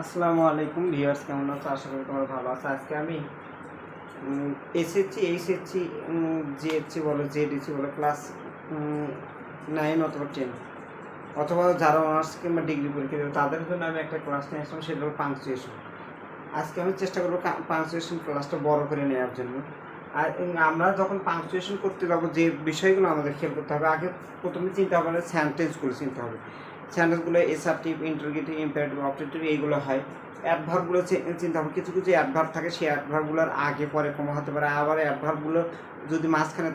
আসসালামু আলাইকুম ভিউয়ার্স, কেমন আছো? আশা করি তোমরা ভালো আছো। আজকে আমি এসএসসি, এইচএসসি জিএসসি বলো জেডিসি বলো, ক্লাস নাইন অথবা টেন অথবা যারা অনার্স কিংবা ডিগ্রি পরীক্ষা দেবে, তাদের জন্য আমি একটা ক্লাস নিয়ে আসলাম, সেটা হলো পাংচুয়েশন আজকে আমি চেষ্টা করব পাংচুয়েশন ক্লাসটা বড় করে নেওয়ার জন্য। আর আমরা যখন পাংচুয়েশন করতে যাব, যে বিষয়গুলো আমাদের খেয়াল করতে হবে, আগে প্রথমে চিন্তা হবে সেন্টেন্সগুলো চিন্তা হবে। সেন্টেন্সগুলো এসার্টিভ ইন্টারগেটিভ ইম্পারেটিভ অবজেক্টিভ এইগুলো হয়। অ্যাডভার্বগুলো চিন্তা হবে কিছু কিছু অ্যাডভার্ব থাকে, সেই অ্যাডভার্বগুলোর আগে, পরে কমা হতে পারে। আবার অ্যাডভার্বগুলো যদি মাঝখানে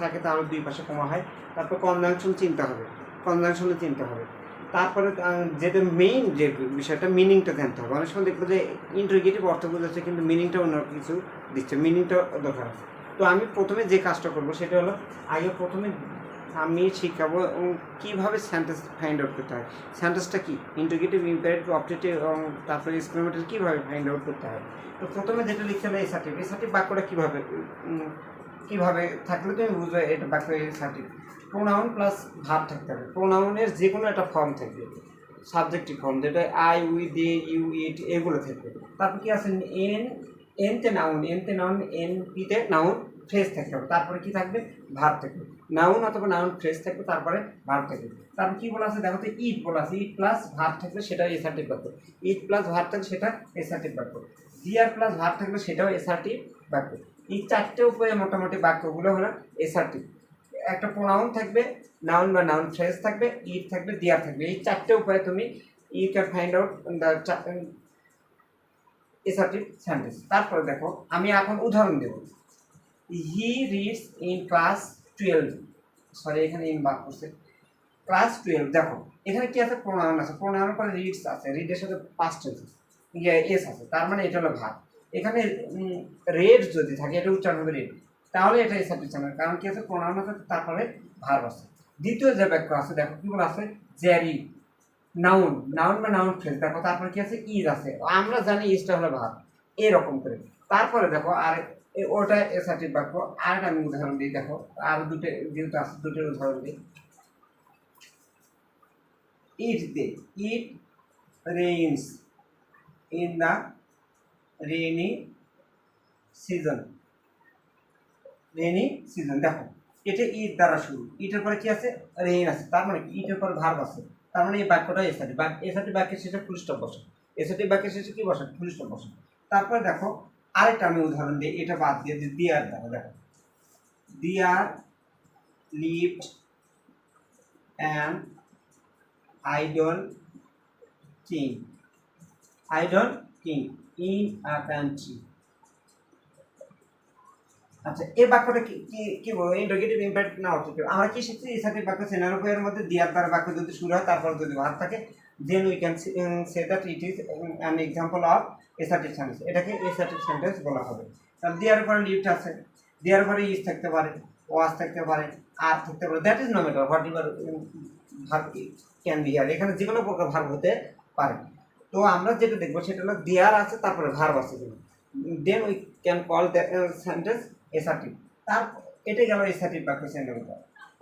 থাকে, তাহলে দুই পাশে কমা হয়। তারপর কনজাংশন চিন্তা হবে। কনজাংশনে চিন্তা হবে। তারপরে যেটা মেইন যে বিষয়টা মিনিংটা জানতে হবে। অনেক সময় দেখব যে ইন্টারগেটিভ অর্থ বোঝাচ্ছে, কিন্তু মিনিংটা অন্য কিছু দিচ্ছে। মিনিংটা দরকার আছে। তো আমি প্রথমে যে কাজটা করব, সেটা হলো, আগে প্রথমে আমি শিখাবো কীভাবে সেন্টেন্স ফাইন্ড আউট করতে হয়। সেন্টেন্সটা কি? ইন্টিগ্রেটিভ ইম্পারেটিভ অবজেক্টিভ এবং তারপরে এক্সপ্লেমেটারি কীভাবে ফাইন্ড আউট করতে হয়? তো প্রথমে যেটা লিখতে হবে এসার্টিভ এসার্টিভ বাক্যটা কীভাবে কীভাবে থাকলে তুমি বুঝবে এটা বাক্য এসার্টিভ প্রোনাউন প্লাস ভাব থাকতে হবে। প্রোনাউনের যে কোনো একটা ফর্ম থাকবে। সাবজেক্টিভ ফর্ম যেটা I we they you it এগুলো থাকবে। তারপর কি আছে? এন এনতে নাউন এনতে নাউন এন পিতে নাউন ফ্রেশ থাকতে হবে। তারপরে কি থাকবে? ভাব থাকবে। নাউন অথবা নাউন ফ্রেশ থাকবে, তারপরে ভাব থাকবে। তারপর কি বলা আছে দেখো তো ইট বলা আছে ইট প্লাস ভাব থাকলে সেটা এসার্টিভ বাক্য ইট প্লাস ভাব থাকলে সেটা এসার্টিভ বাক্য ডিআর প্লাস ভাব থাকলে সেটাও এসার্টিভ বাক্য এই চারটে উপায়ে মোটামুটি বাক্যগুলো হলো এসার্টিভ একটা প্রোনাউন থাকবে নাউন বা নাউন ফ্রেজ থাকবে ইট থাকবে দিয়ার থাকবে। এই চারটে উপায়ে তুমি you can find out the assertive sentence তারপরে দেখো, আমি এখন উদাহরণ দেব। He reads in class twelve sorry এখানে ইন বাক করছে। ক্লাস টুয়েলভ দেখো, এখানে কি আছে? প্রোনাউন আছে। প্রোনাউনের পরে রিডস আছে। রিডের সাথে পাস্ট ইয়ে এস আছে। তার মানে এটা হলো ভাগ এখানে রেড যদি থাকে, এটা উচ্চারণ হবে রেড তাহলে এটা এসার্টিভ সেন্টেন্স কারণ কি আছে? প্রোনাউন আছে, তারপরে ভার্ব আছে। দ্বিতীয় যে বাক্য আছে, দেখো, কি বলে আছে? জ্যারি নাউন নাউন বা নাউন ফ্রেজ দেখো, তারপরে কি আছে? ইজ আছে। আমরা জানি ইজটা হলো ভাব এরকম করে। তারপরে দেখো, আর ওটা এসার্টিভ বাক্য। আর আমি উদাহরণ দিই, দেখো। আর দুটো, যেহেতু আছে দুটোর উদাহরণ দিই। It they it rains in the rainy season rainy season দেখো। এটা ইট দ্বারা শুরু। ইটের পরে কি আছে? রেইন আছে। তার মানে কি? ইটের পরে ভার্ব আছে। তার মানে এই বাক্যটা এসাটি এসাটি বাক্যের শেষে ফুল স্টপ বসে। এসাটি বাক্যের শেষে কি বসে? ফুল বসে। তারপরে দেখো আরেকটা আমি উদাহরণ দিই, এটা বাদ দিয়ে দিই দিয়ার দেখো দেখো। There lived and idle king idle king in a country আচ্ছা এই বাক্যটা কি কি বলব ইন্টারগেটিভ ইম্প্যাক্ট না অর্থ আমরা কি শিখছি? এই সাথে বাক্য সেনার এর মধ্যে দিয়ার দ্বারা বাক্য যদি শুরু হয়, তারপর যদি ভাগ থাকে then we can say that it is an example of assertive sentence এটাকে এসার্টিভ সেন্টেন্স বলা হবে। তাহলে দেওয়ার পরে লিফট আছে, দেওয়ার পরে ইজ থাকতে পারে ওয়াজ থাকতে পারে আর থাকতে পারে that is no matter whatever verb can be here এখানে যে কোনো প্রকার ভার্ব হতে পারে। তো আমরা যেটা দেখব সেটা হলো দেয়ার আছে, তারপরে ভার্ব আছে then we can call that sentence assertive তার এটা গেল এসার্টিভ বাক্য সেন্টেন্স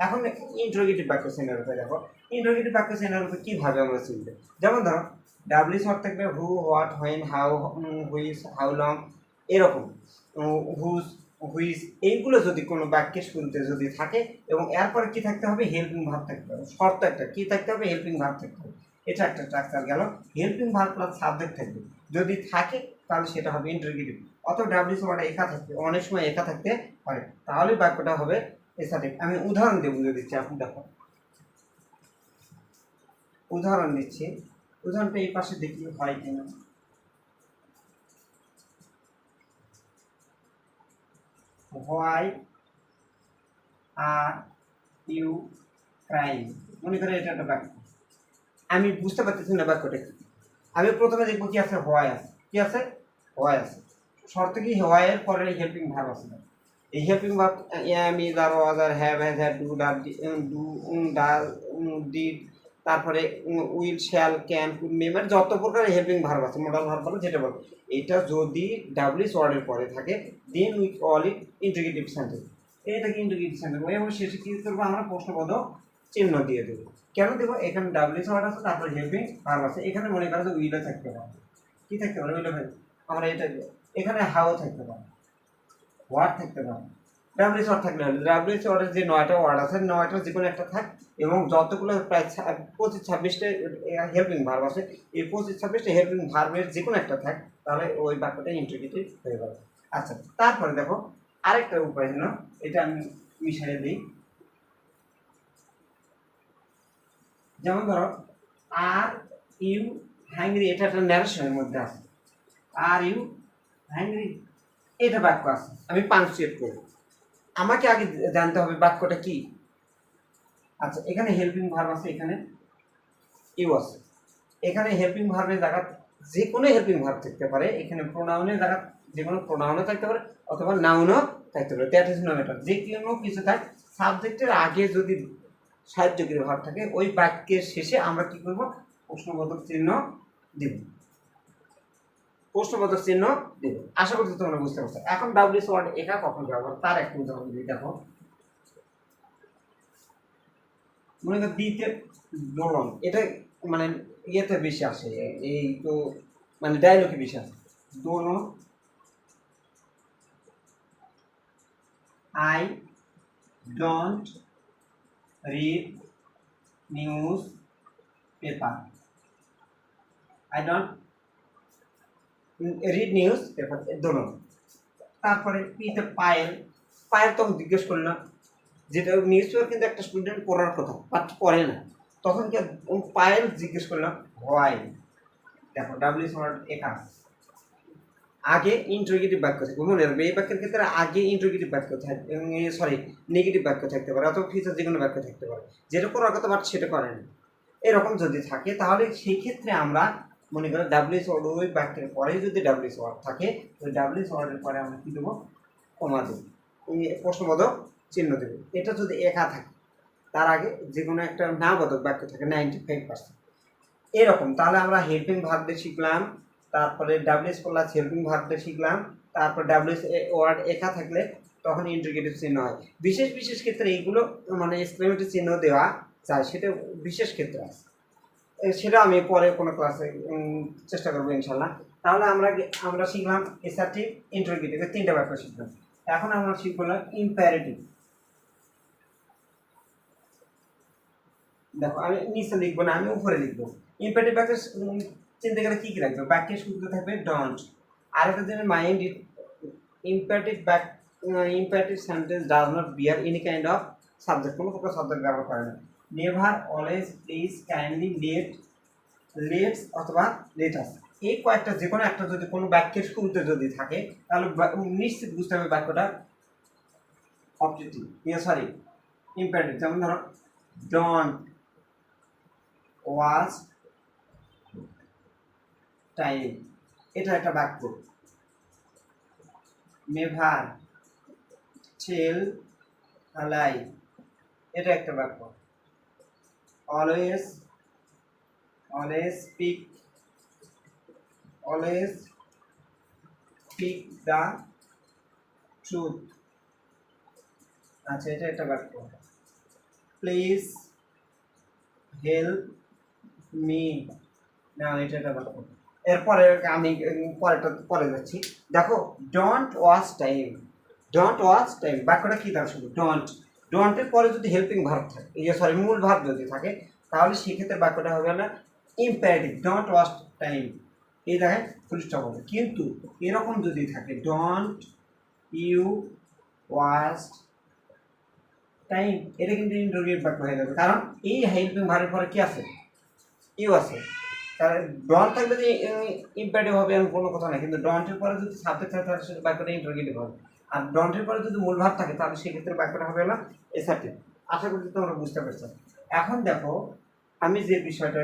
এখন ইন্টারোগেটিভ বাক্য সেন্টেন্স দেখো। ইন্টারোগেটিভ বাক্য সেন্টেন্স কীভাবে আমরা চিনবো? যেমন ধরো ডাব্লিউ শর্ট থাকবে who what when how which how long এরকম। হুজ হুইস এইগুলো যদি কোনো বাক্যের শুনতে যদি থাকে, এবং এরপরে কি থাকতে হবে? হেল্পিং ভাব থাকতে হবে। শর্ত একটা। কী থাকতে হবে? হেল্পিং ভাব থাকতে হবে। এটা একটা স্ট্রাকচার গেল। হেল্পিং ভাব প্লাস সাবজেক্ট থাকবে। যদি থাকে, তাহলে সেটা হবে ইন্টারগেটিভ অথবা ডাব্লিউ শর্ট একা থাকবে অনেক সময় একা থাকতে পারে। তাহলে বাক্যটা হবে এসাটিভ আমি উদাহরণ দিয়ে যদি আপনি দেখো। উদাহরণ দিচ্ছি উদাহরণটা এই পাশে দেখি হয় কিনা? Why are you crime. মনে করে এটা একটা বাক্য। আমি বুঝতে পারতেছি না বাক্যটা কি। আমি প্রথমে দেখব কি আছে, হোয়াই আছে। কি আছে? হোয়াই আছে। শর্ত কি? হোয়াইয়ের পরে হেল্পিং ভাব আছে। এই হেল্পিং ভাব আর ওয়াজ আর হ্যাভ হ্যাজ হ্যাড ডু ডার ডু ডাল ডিড তারপরে will, shall, can could may মানে যত প্রকার হেল্পিং ভার্ব আছে মোডাল ভার্ব বলে, যেটা বলো, এটা যদি ডাব্লিউস ওয়ার্ডের পরে থাকে then we call it integrative sentence এটাকে ইন্টিগ্রেটিভ সেন্টেন্স এবং শেষে কী করব আমরা? প্রশ্নবোধক চিহ্ন দিয়ে দেবো। কেন দেবো? এখানে ডাব্লিউস ওয়ার্ড আছে, তারপর হেল্পিং ভার্ব আছে। এখানে মনে করো যে উইলও থাকতে পারে। কী থাকতে পারে? উইলও আমরা এটা, এখানে হাও থাকতে পারে। ওয়ার্ড থাকতে পারে? ডাব্লিউস ওয়ার্ড থাকলে ডাব্লিউস ওয়ার্ডের যে নয়টা ওয়ার্ড আছে, নয়টা যে কোনো একটা থাক এবং যতগুলো প্রায় পঁচিশ ছাব্বিশটা হেল্পিং ভার্ব আছে, এই পঁচিশ ছাব্বিশটা হেল্পিং ভার্বের যে কোনো একটা থাক, তাহলে ওই বাক্যটা ইন্টিগ্রেটিভ হয়ে যাবে আচ্ছা তারপরে দেখো, আরেকটা উপায় হলো, এটা আমি মিশিয়ে দিই। যেমন ধরো আর ইউ হ্যাংরি এটা একটা ন্যারেশনের মধ্যে আছে। আর ইউ হ্যাংরি এটা বাক্য আছে। আমি পাংচুয়েট করব। আমাকে আগে জানতে হবে বাক্যটা কি? আচ্ছা এখানে হেল্পিং ভার্ব আছে, এখানে ইউ আছে। এখানে হেল্পিং ভার্বের জায়গা যে কোনো হেল্পিং ভার্ব থাকতে পারে, এখানে প্রোনাউনের জায়গা যে কোনো প্রোনাউনও থাকতে পারে, অথবা নাউনও থাকতে পারে। দ্যাট ইজ নো ম্যাটার যে কোনো কিছু থাক সাবজেক্টের আগে যদি সাহায্যকারী ভাব থাকে, ওই বাক্যের শেষে আমরা কি করব? প্রশ্নবোধক চিহ্ন দেব। প্রশ্নবোধক চিহ্ন দেব আশা করছি তোমরা বুঝতে পারছ। এখন ডাব্লিউস ওয়ার্ড একা কখন ব্যবহার? তার একটা উদাহরণ দিই দেখো। মনে করো দিতে দোলন এটা মানে ইয়েতে বেশি আসে। এই তো মানে ডায়লগে বেশি আসে। দোলন I don't read newspaper I don't read newspaper দোনো তারপরে পিতে পায়েল। পায়েল তখন জিজ্ঞেস করলাম যেটা নিউজ পেপার কিন্তু একটা স্টুডেন্ট পড়ার কথা বাট পড়ে না। তখন কি পায়েল জিজ্ঞেস করলাম হোয়াই দেখো ডাব্লিউ ওয়ার্ড একা আগে ইন্ট্রোগেটিভ বাক্য থাকবে, মনে রাখবে, এই বাক্যের ক্ষেত্রে আগে ইন্ট্রোগেটিভ বাক্য থাকবে সরি নেগেটিভ বাক্য থাকতে পারে, অথবা ফিচার যে কোনো বাক্য থাকতে পারে। যেটা করার কথা বাট সেটা করে না। এরকম যদি থাকে, তাহলে সেই ক্ষেত্রে আমরা মনে করি ডাব্লিউস ওয়ার্ড ওই বাক্যের পরে যদি ডাব্লিউস ওয়ার্ড থাকে ওই ডাব্লিউস ওয়ার্ডের পরে আমরা কী দেবো? কমা দেবো। এই প্রশ্নবোধক চিহ্ন দেবো। এটা যদি একা থাকে, তার আগে যে কোনো একটা না বোধক বাক্য থাকে নাইনটি ফাইভ পার্সেন্ট এরকম, তাহলে আমরা হেল্পিং ভাবতে শিখলাম, তারপরে ডাব্লিউএস প্লাস হেল্পিং ভাবতে শিখলাম, তারপর ডাব্লিউএস ওয়ার্ড একা থাকলে তখন ইন্টিগ্রেটিভ চিহ্ন হয়। বিশেষ বিশেষ ক্ষেত্রে এইগুলো মানে এক্সক্লেমেটিভ চিহ্ন দেওয়া যায়, সেটা বিশেষ ক্ষেত্রে আছে। সেটা আমি পরে কোনো ক্লাসে চেষ্টা করব ইনশাল্লাহ। তাহলে আমরা আমরা শিখলাম এসআরটি ইন্টারগেটিভ তিনটা ব্যাপার শিখলাম। এখন আমরা শিখলাম ইম্প্যারেটিভ দেখো, আমি নিচে লিখব না, আমি উপরে লিখব। ইম্প্যারেটিভ বাক্য চিনতে গেলে কী কী লাগবে? বাক্যের শুরুতে থাকবে ডন্ট আর একটা জিনিস mind imperative back imperative sentence does not bear any kind of subject কোনো প্রকার সাবজেক্ট ব্যবহার করে না। Never always please kindly let let's অথবা লেটাস এই কয়েকটা যে কোনো একটা যদি কোনো বাক্যের শুরুতে যদি থাকে, তাহলে নিশ্চিত বুঝতে হবে বাক্যটা অবজেক্টিভ ইয়ে সরি ইম্প্যারেটিভ যেমন ধরো ডন্ট ওয়াজ টাইম এটা একটা বাক্য। নেভার টেল লাই এটা একটা বাক্য। Always always speak always speak the truth আচ্ছা এটা একটা বাক্য। প্লিজ হেল্প মি না এটা একটা বাক্য। এরপরে আমি উম, পরেরটা পরে যাচ্ছি। দেখো don't watch time don't watch time বাক্যটা কী তার শুধু? ডোন্ট ডোন্টের পরে যদি হেল্পিং ভার্ব থাকে, এই যে সরি মূল ভার্ব যদি থাকে, তাহলে সেক্ষেত্রে বাক্যটা হবে না ইম্প্যারেটিভ ডোন্ট ওয়াস্ট টাইম এই দেখেন ফুল স্টপ হবে। কিন্তু এরকম যদি থাকে ডোন্ট ইউ ওয়াস্ট টাইম এটা কিন্তু ইন্টারভিউ বাক্য হয়ে যাবে। কারণ এই হেল্পিং ভার্বের পরে কি আছে? ইউ আছে। তার ডন থাকলে যে ইম্প্যারেটিভ হবে এমন কোনো কথা নাই। কিন্তু ডন্টের পরে যদি সাবজেক্ট থাকে, তাহলে সেটা বাক্যটা ইন্টারগেটিভ হবে। আর ডন্টের পরে যদি মূল ভাব থাকে, তাহলে সেক্ষেত্রে বাক্যটা হবে না। এসার্টিভ আশা করি তোমরা বুঝতে পারছ। এখন দেখো, আমি যে বিষয়টা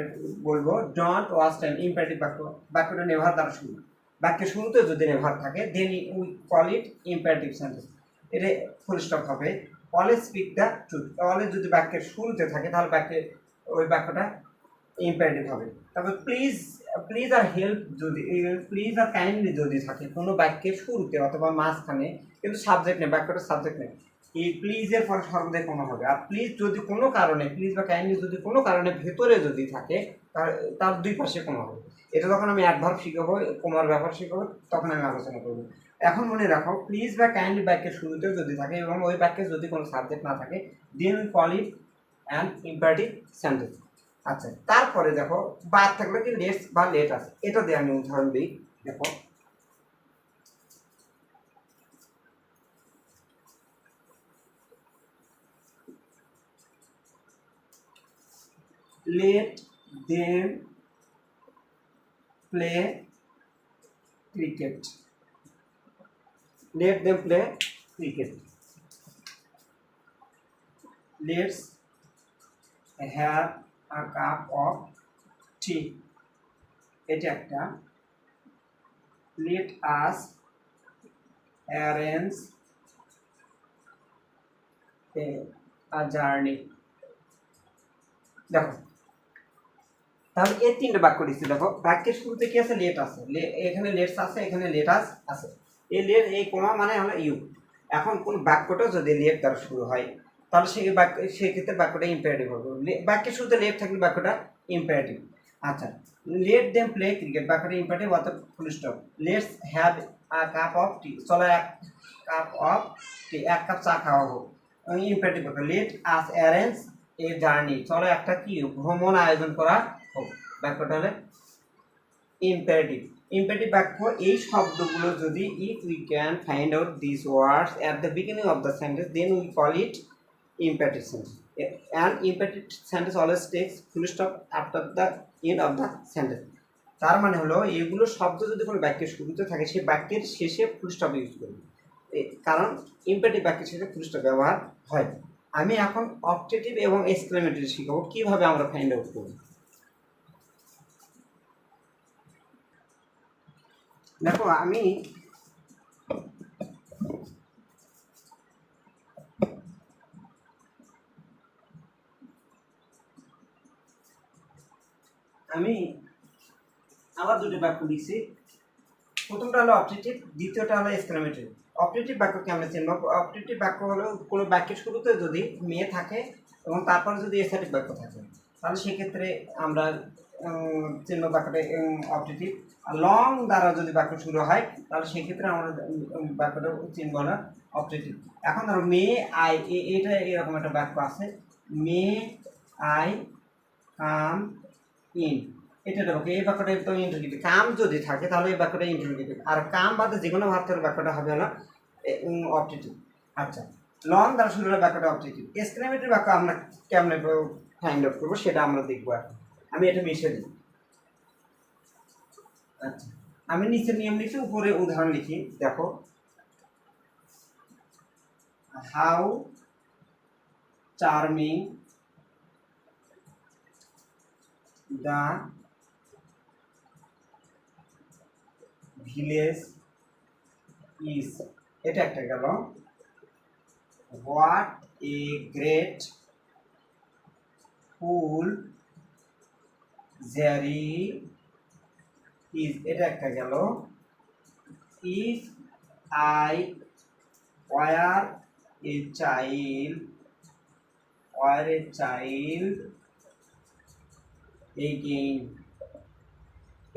বলব ডন্ট ওয়াচ টাইম ইম্প্যারেটিভ বাক্য, বাক্যটা নেভার দ্বারা শুরু। বাক্যের শুরুতে যদি নেভার থাকে then we call it imperative sentence এটা ফুল স্টপ হবে। Always speak the truth always যদি বাক্যের শুরুতে থাকে, তাহলে বাক্যের ওই বাক্যটা ইম্প্যারেটিভ হবে। তারপর প্লিজ প্লিজ আর হেল্প যদি প্লিজ আর কাইন্ডলি যদি থাকে, কোনো বাক্যের শুরুতে অথবা মাঝখানে, কিন্তু সাবজেক্ট নেই, বাক্যটা সাবজেক্ট নেই, এই প্লিজের পরে সর্বদাই কোনো হবে। আর প্লিজ যদি কোনো কারণে প্লিজ বা কাইন্ডলি যদি কোনো কারণে ভেতরে যদি থাকে, তার দুই পাশে কোনো হবে। এটা যখন আমি অ্যাডভার্ব শিখাবো, কোমার ব্যাপার শিখাবো, তখন আমি আলোচনা করব। এখন মনে রাখো প্লিজ বা কাইন্ডলি বাক্যের শুরুতেও যদি থাকে এবং ওই বাক্যে যদি কোনো সাবজেক্ট না থাকে then call it and imperative sentence আচ্ছা তারপরে দেখো, বাদ থাকলে কি লেস বা লেট আছে? এটা দিয়ে আমি উদাহরণ দিই, দেখো। Let then play cricket let then play cricket let's have a cup of tea এটা একটা। Us arrange a, a journey. দেখো তাহলে এই তিনটে বাক্য দিচ্ছি দেখো। বাক্যের শুরুতে কি আছে? লেট আছে। এখানে লেটস আছে এখানে লেটাস আছে। এই লেট এই কোমা মানে হলো ইউ এখন কোন বাক্যটা যদি লেট দ্বারা শুরু হয় তাহলে সেই বাক্য সেক্ষেত্রে বাক্যটা ইম্পারেটিভ হবে। বাক্যের শুরুতে লেট থাকলে বাক্যটা ইম্পারেটিভ আচ্ছা লেট দেম প্লে ক্রিকেট বাক্যটা ইম্পারেটিভ অর্থাৎ full stop let's have a cup of tea চলো এক কাপ অফ টি এক কাপ চা খাওয়া হোক। ইম্পারেটিভ বাক্য let us arrange a journey চলো একটা কি ভ্রমণ আয়োজন করা হোক। বাক্যটা হলে ইম্পারেটিভ ইম্পারেটিভ বাক্য, এই শব্দগুলো যদি if we can find out this words at the beginning of the sentence then we call it imperative sentence and imperative sentence always takes full stop after the end of the sentence. তার মানে হলো এগুলো শব্দ যদি কোনো বাক্যের শুরুতে থাকে, সেই বাক্যের শেষে ফুল স্টপ ইউজ করবে। কারণ ইম্পারেটিভ বাক্যের শেষে ফুল স্টপ ব্যবহার হয়। আমি এখন অপটেটিভ এবং এক্সক্লেমেটরি শিখাবো, কীভাবে আমরা ফাইন্ড আউট করব। দেখো, আমি আমি আবার দুটো বাক্য লিখছি। প্রথমটা হলো অবজেক্টিভ দ্বিতীয়টা হলো এক্সক্লেমেটরি অবজেক্টিভ বাক্যকে আমরা চিনব। অবজেক্টিভ বাক্য হলো কোনো বাক্যের শুরুতে যদি মেয়ে থাকে এবং তারপরে যদি এসেটিভ বাক্য থাকে, তাহলে সেক্ষেত্রে আমরা চিহ্ন বাক্যটা অবজেক্টিভ আর লং দ্বারা যদি বাক্য শুরু হয়, তাহলে সেক্ষেত্রে আমরা বাক্যটা চিনব না অবজেক্টিভ এখন ধরো মেয়ে, আই এটা এরকম একটা বাক্য আছে। মে আই, কাম ইন এটা দেখো, এই বাক্যটা তো ইন্টারগেটিভ কাম যদি থাকে, তাহলে এই বাক্যটা ইন্টারগেটিভ আর কাম বাদে যে কোনো ভার্বের বাক্যটা হবে না অবজেক্টিভ আচ্ছা লং দ্বারা শুরু হলে বাক্যটা অবজেক্টিভ এক্সক্লেমেটরি বাক্য আমরা কেমনে ফাইন্ড আউট করব, সেটা আমরা দেখব এখন। আমি এটা মিশে দিই। আচ্ছা আমি নিচে নিয়ম লিখি, উপরে উদাহরণ লিখি। দেখো। How charming the village is এটা একটা গেল। What a great fool Jerry is এটা একটা গেল। If I were a child, were a child eighteen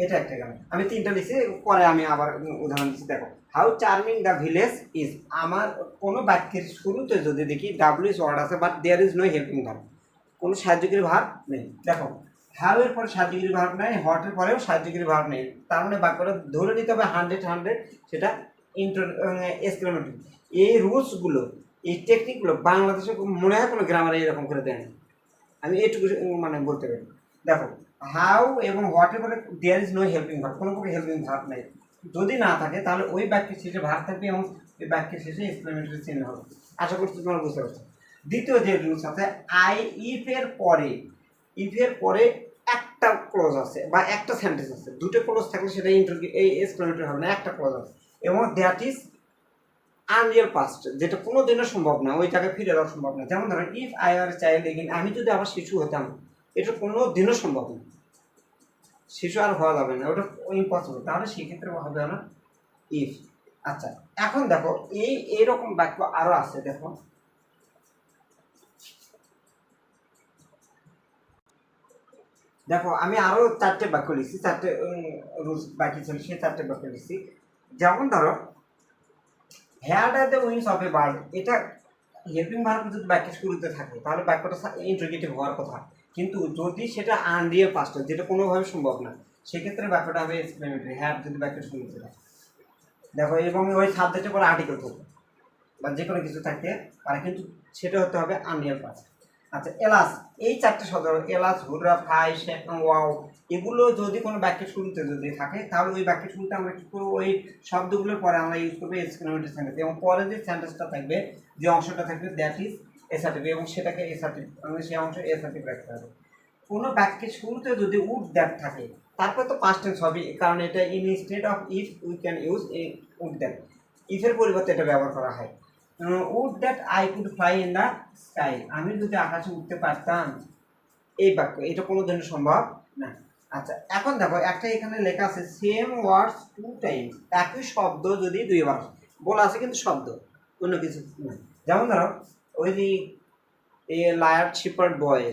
এটা একটা গান। আমি তিনটা লিখছি, পরে আমি আবার উদাহরণ দিচ্ছি। দেখো how charming the village is আমার কোনো বাক্যের শুরুতে যদি দেখি ডাব্লিউ ওয়ার্ড আছে but there is no helping verb কোনো সাহায্যকারী ভার্ব নেই। দেখো হাউ এর পরে সাহায্যকারী ভার্ব নেই হট এর পরেও সাহায্যকারী ভার্ব নেই। তার মানে বাক্যটা ধরে নিতে হবে হান্ড্রেড হান্ড্রেড সেটা ইন্টার এক্সক্লেমেটরি এই রুলসগুলো এই টেকনিকগুলো বাংলাদেশে মনে হয় কোনো গ্রামারে এরকম করে দেয় না আমি এইটুকু মানে বলতে পারি। দেখো হাউ এবং whatever there is no helping verb কোনো প্রকার হেল্পিং ভার্ব নেই। যদি না থাকে, তাহলে ওই বাক্যের শেষে ভার্ব থাকবে এবং ওই বাক্যের শেষে এক্সপ্লেমেটরি চিহ্ন হবে। আশা করছি তোমরা বুঝতে পারছ। দ্বিতীয় যে রুলস আছে আই ইফ এর পরে ইফ এর পরে একটা ক্লোজ আছে বা একটা সেন্টেন্স আছে। দুটো ক্লোজ থাকলে সেটা ইন্টার এই এক্সপ্লেমেটরি হবে না, একটা ক্লোজ আছে। এবং দ্যাট ইজ আনরিয়াল পাস্ট যেটা কোনো দিনও সম্ভব না ওই জায়গায় ফিরে যাওয়া সম্ভব না। যেমন ধরো if I are child again আমি যদি আবার শিশু হতাম এটা কোনো দিনও সম্ভব না। শিশু আর হওয়া যাবে না, ওটা ইম্পসিবল তাহলে সেক্ষেত্রে হবে না ইফ আচ্ছা এখন দেখো, এই এরকম বাক্য আরও আছে, দেখো। দেখো, আমি আরও চারটে বাক্য লিখছি, চারটে রুলস বাকি ছিল, সেই চারটে বাক্য লিখছি। যেমন ধরো here are the wings of a bird এটা হেল্পিং ভার্ব যদি বাক্য শুরুতে থাকে, তাহলে বাক্যটা ইন্ট্রোগেটিভ হওয়ার কথা। কিন্তু যদি সেটা আনরিয়াল পাস্ট হয়, যেটা কোনোভাবে সম্ভব না, সেক্ষেত্রে ব্যাপারটা হবে এক্সপ্লেনেটরি হ্যাঁ যদি বাক্যের শুরুতে থাকে দেখো, এবং ওই সাবজেক্টের পরে আর্টিকেল থাকবে, বা যে কোনো কিছু থাকতে পারে, কিন্তু সেটা হতে হবে আন আনরিয়াল পাস্ট আচ্ছা এলাস এই চারটে শব্দ এলাস হুররা ফাই ওয়াও, এগুলো যদি কোনো বাক্যের শুরুতে যদি থাকে, তাহলে ওই বাক্যের শুরুতে আমরা কী করব? ওই শব্দগুলোর পরে আমরা ইউজ করব এক্সক্লেমেটরি সেন্টেন্স এবং পরে যে সেন্টেন্সটা থাকবে, যে অংশটা থাকবে দ্যাট ইজ এসার্টিভ এবং সেটাকে এসার্টিভ মানে সেই অংশ এসার্টিভ রাখতে হবে। কোনো বাক্যের শুরুতে যদি উড দ্যাট থাকে, তারপরে তো পাস্ট টেন্স হবে কারণ এটা instead of if we can use a would that ইফের পরিবর্তে এটা ব্যবহার করা হয়। Would that I could fly in the sky আমি যদি আকাশে উঠতে পারতাম, এই বাক্য, এটা কোনো জন্য সম্ভব না। আচ্ছা এখন দেখো, একটা এখানে লেখা আছে সেম ওয়ার্ডস টু টাইমস একই শব্দ যদি দুইবার। বলা আছে কিন্তু শব্দ অন্য কিছু না যেমন ধরো ওই যে এ লায়ার শিপার্ড বয়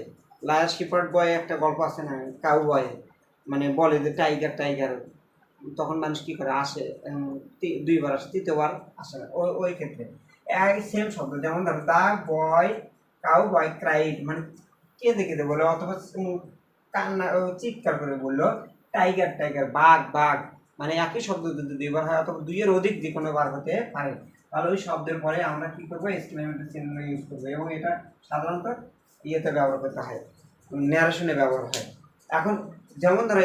লায়ার শিপার্ড বয় একটা গল্প আছে না কাউ বয় মানে বলে যে টাইগার টাইগার তখন মানুষ কি করে, আসে দুইবার আসে, তৃতীয়বার আসে না ওই ওই ক্ষেত্রে। এক সেম শব্দ, যেমন ধরো, দা বয় কাউ বয় ক্রাইড মানে কেঁদে কেঁদে বলে? অথবা কান্না চিৎকার করে বলল টাইগার টাইগার বাঘ বাঘ মানে একই শব্দ যদি দুইবার হয়, অথবা দুইয়ের অধিক যে কোনো বার হতে পারে। তাহলে ওই শব্দের পরে আমরা কী করব? এক্সক্লেমেটরি চিহ্ন ইউজ করব। এবং এটা সাধারণত ইয়েতে ব্যবহার করতে হয় ন্যারেশনে ব্যবহার হয়। এখন যেমন ধরো,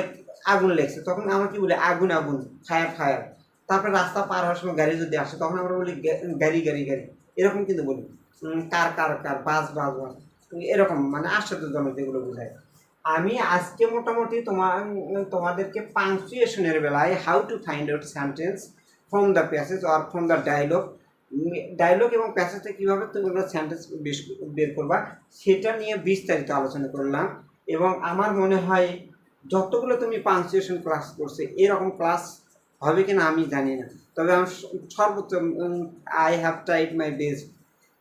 আগুন লেগছে, তখন আমরা কি বলি? আগুন আগুন ফায়ার ফায়ার তারপরে রাস্তা পার হওয়ার সময় গাড়ি যদি আসে, তখন আমরা বলি গাড়ি গাড়ি গাড়ি। এরকম কিন্তু বলি। কার কার কার, বাস বাস বাস। এরকম মানে আশ্চর্যজনক যেগুলো বোঝায়। আমি আজকে মোটামুটি তোমার তোমাদেরকে পাংচুয়েশনের বেলায় how to find out sentence from the passage or from the dialogue dialogue এবং প্যাসেজটা কীভাবে তোমরা সেন্টেন্স বের করবা, সেটা নিয়ে বিস্তারিত আলোচনা করলাম। এবং আমার মনে হয় যতগুলো তুমি পাংচুয়েশন ক্লাস করছে, এরকম ক্লাস হবে কিনা আমি জানি না। তবে আমি সর্বোচ্চ I have tried my best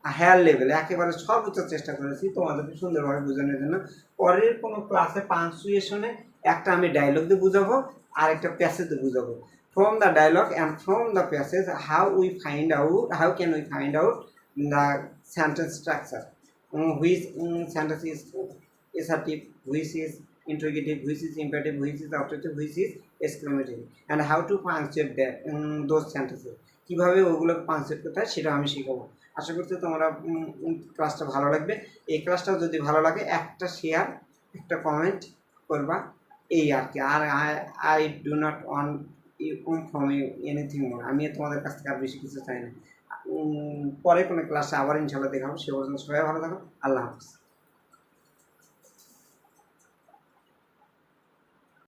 higher লেভেলে একেবারে সর্বোচ্চ চেষ্টা করেছি তোমাদেরকে সুন্দরভাবে বোঝানোর জন্য। পরের কোনো ক্লাসে পাংচুয়েশনে একটা আমি ডায়লগ দিয়ে বুঝাবো আর একটা প্যাসেজ দিয়ে বুঝাবো from the dialogue and from the passage how we find out how can we find out the sentence structure which sentence is assertive, which is interrogative, which is imperative, which is objective, which is exclamative, and how to punctuate that um, those sentences. কীভাবে ওগুলোকে পাঞ্চুয়েট করতে হয় সেটা আমি শিখাবো। আশা করছি তোমরা ক্লাসটা ভালো লাগবে। এই ক্লাসটা যদি ভালো লাগে একটা শেয়ার একটা কমেন্ট করবা। এই আর কি। আর I I do not want you from anything more আমি তোমাদের কাছ থেকে আর বেশি কিছু চাই না। পরে কোনো ক্লাসে আবার ইনশাল্লাহ দেখাবো সে পর্যন্ত সবাই ভালো থাকো। আল্লাহ হাফিজ।